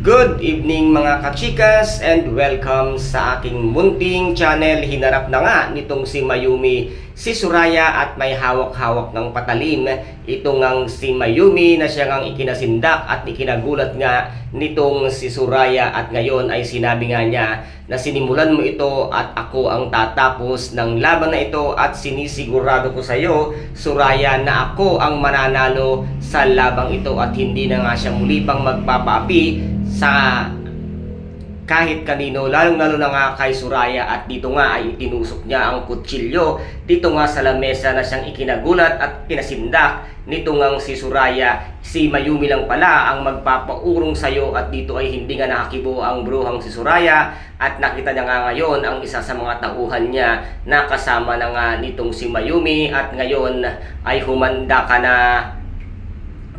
Good evening mga kachikas and welcome sa aking munting channel. Hinarap na nga nitong si Mayumi, si Suraya at may hawak-hawak ng patalim. Ito ngang si Mayumi na siya ngang ikinasindak at ikinagulat nga nitong si Suraya at ngayon ay sinabi nga niya na sinimulan mo ito at ako ang tatapos ng laban na ito at sinisigurado ko sa iyo, Suraya, na ako ang mananalo sa labang ito at hindi na nga siya muli pang magpapaapi sa kahit kanino, lalong-lalo na nga kay Suraya at dito nga ay itinusok niya ang kutsilyo dito nga sa lamesa na siyang ikinagulat at pinasindak. Nito ngang si Suraya si Mayumi lang pala ang magpapaurong sa'yo at dito ay hindi nga nakakibo ang bruhang si Suraya at nakita niya nga ngayon ang isa sa mga tauhan niya na kasama na nga nitong si Mayumi at ngayon ay humanda ka na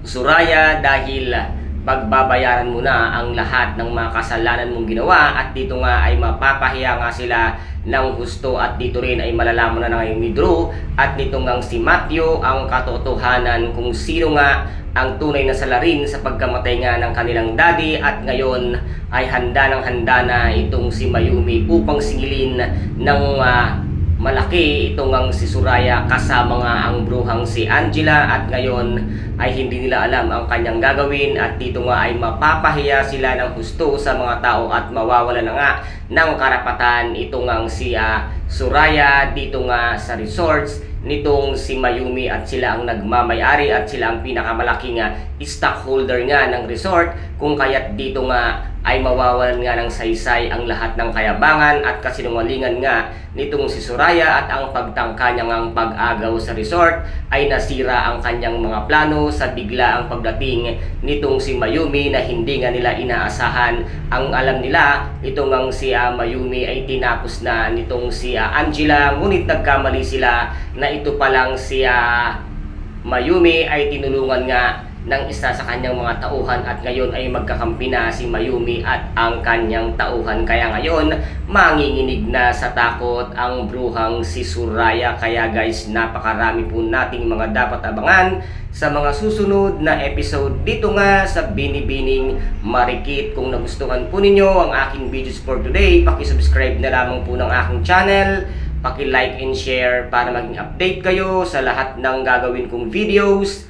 Suraya dahil pagbabayaran mo na ang lahat ng mga kasalanan mong ginawa at dito nga ay mapapahiya nga sila ng husto at dito rin ay malalaman na ngayon ni Drew at nito ngang si Matthew ang katotohanan kung sino nga ang tunay na salarin sa pagkamatay nga ng kanilang daddy at ngayon ay handa ng handa na itong si Mayumi upang singilin ng ah, malaki itong ang si Suraya kasama nga ang bruhang si Angela at ngayon ay hindi nila alam ang kanyang gagawin at dito nga ay mapapahiya sila ng husto sa mga tao at mawawala na nga ng karapatan itong ang si ah, Suraya dito nga sa resorts nitong si Mayumi at sila ang nagmamayari at sila ang pinakamalaking nga stockholder nga ng resort. Kung kaya't dito nga ay mawawalan nga ng saysay ang lahat ng kayabangan at kasinungalingan nga nitong si Suraya at ang pagtangka niya ngang pag-agaw sa resort ay nasira ang kanyang mga plano sa bigla ang pagdating nitong si Mayumi na hindi nga nila inaasahan. Ang alam nila itong ang si ah, Mayumi ay tinapos na nitong si ah, Angela ngunit nagkamali sila na ito palang si ah, Mayumi ay tinulungan nga ng isa sa kanyang mga tauhan at ngayon ay magkakampi na si Mayumi at ang kanyang tauhan. Kaya ngayon, manginginig na sa takot ang bruhang si Suraya. Kaya guys, napakarami po nating mga dapat abangan sa mga susunod na episode dito nga sa Binibining Marikit. Kung nagustuhan po ninyo ang aking videos for today, pakisubscribe na lamang po ng aking channel paki-like and share para maging update kayo sa lahat ng gagawin kong videos.